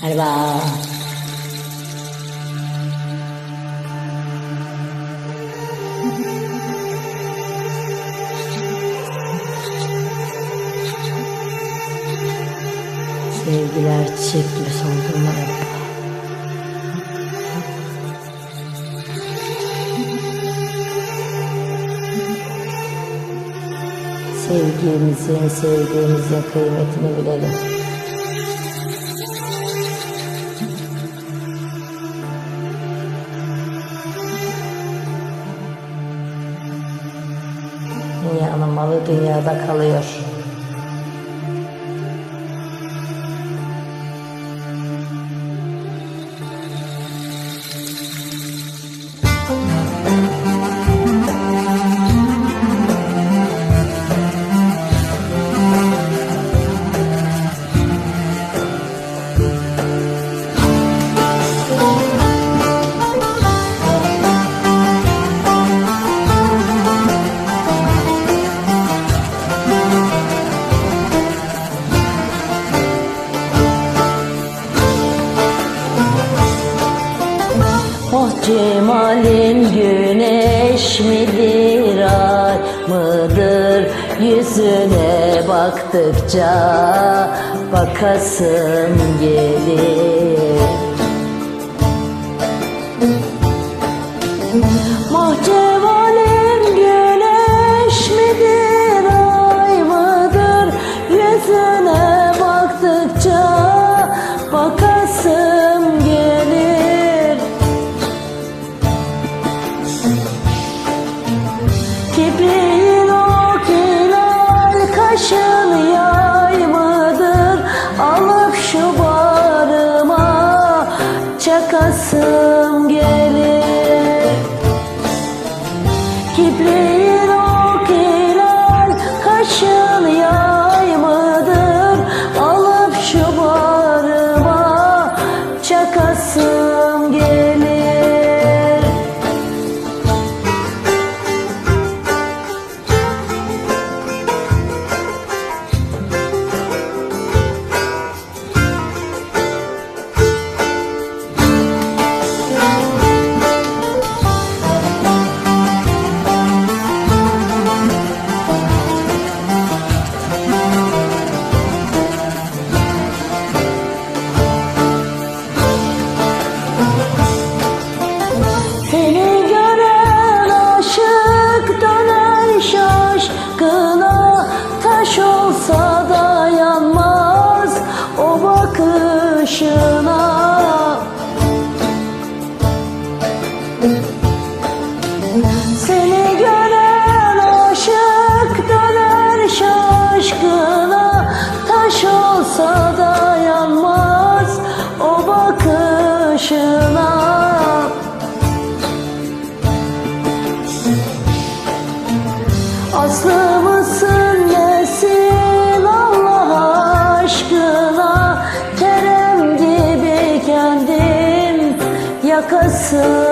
Merhaba. Sevgiler çiçek gibi hep. Sevgimizin, sevdiğimizin kıymetini bilelim. Malı dünyada kalıyor. Midir ay mıdır? Yüzüne baktıkça bakasım gelir çakasım gelir Seni gören aşık döner Taş olsa dayanmaz o bakışına. Aslı nesin Allah aşkına? Kerem gibi kendin yakasım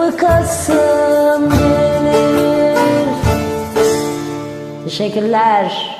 Nasılsın gelir. Teşekkürler